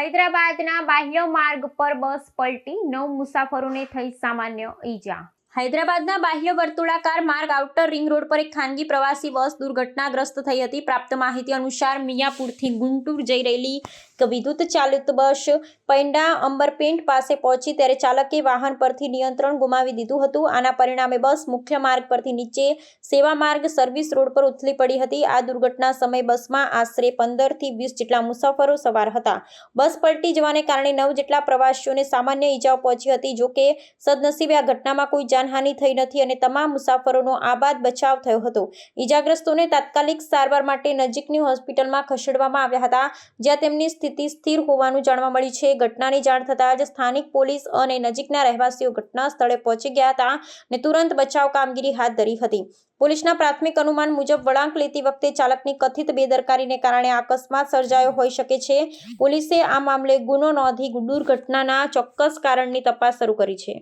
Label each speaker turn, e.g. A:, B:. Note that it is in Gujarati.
A: હૈદરાબાદના બાહ્ય માર્ગ પર બસ પલટી નવ મુસાફરોને થઈ સામાન્ય ઈજા. હૈદરાબાદના બાહ્ય વર્તુળાકાર માર્ગ આઉટર રિંગ રોડ પર એક ખાનગી પ્રવાસી બસ દુર્ઘટનાગ્રસ્ત થઈ હતી. પ્રાપ્ત માહિતી અનુસાર મિયાપુરથી ગુંટુર જઈ રહેલી વિદ્યુત ચાલિત બસ પૈંડા અંબરપેન્ટ પાસે પહોંચી ત્યારે ચાલકે વાહન પરથી નિયંત્રણ ગુમાવી દીધું હતું. આના પરિણામે બસ મુખ્ય માર્ગ પરથી નીચે સેવા માર્ગ સર્વિસ રોડ પર ઉથલી પડી હતી. આ દુર્ઘટના સમયે બસમાં આશરે પંદરથી વીસ જેટલા મુસાફરો સવાર હતા. બસ પલટી જવાને કારણે નવ જેટલા પ્રવાસીઓને સામાન્ય ઈજાઓ પહોંચી હતી, જોકે સદનસીબે આ ઘટનામાં કોઈ જાનહાનિ થઈ નથી અને તમામ મુસાફરોનો આબાદ બચાવ થયો હતો. ઈજાગ્રસ્તોને તાત્કાલિક સારવાર માટે નજીકની હોસ્પિટલમાં ખસેડવામાં આવ્યા હતા, જ્યાં તેમની સ્થિતિ સ્થિર હોવાનું જાણવા મળી છે. ઘટનાની જાણ થતાં જ સ્થાનિક પોલીસ અને નજીકના રહેવાસીઓ ઘટના સ્થળે પહોંચી ગયા હતા અને તુરંત બચાવ કામગીરી હાથ ધરી હતી. પોલીસના પ્રાથમિક અનુમાન મુજબ વળાંક લેતી વખતે ચાલકની કથિત બેદરકારીને કારણે અકસ્માત સર્જાયો હોઈ શકે છે. પોલીસે આ મામલે ગુનો નોંધી દુર્ઘટનાના ચોક્કસ કારણની તપાસ શરૂ કરી છે.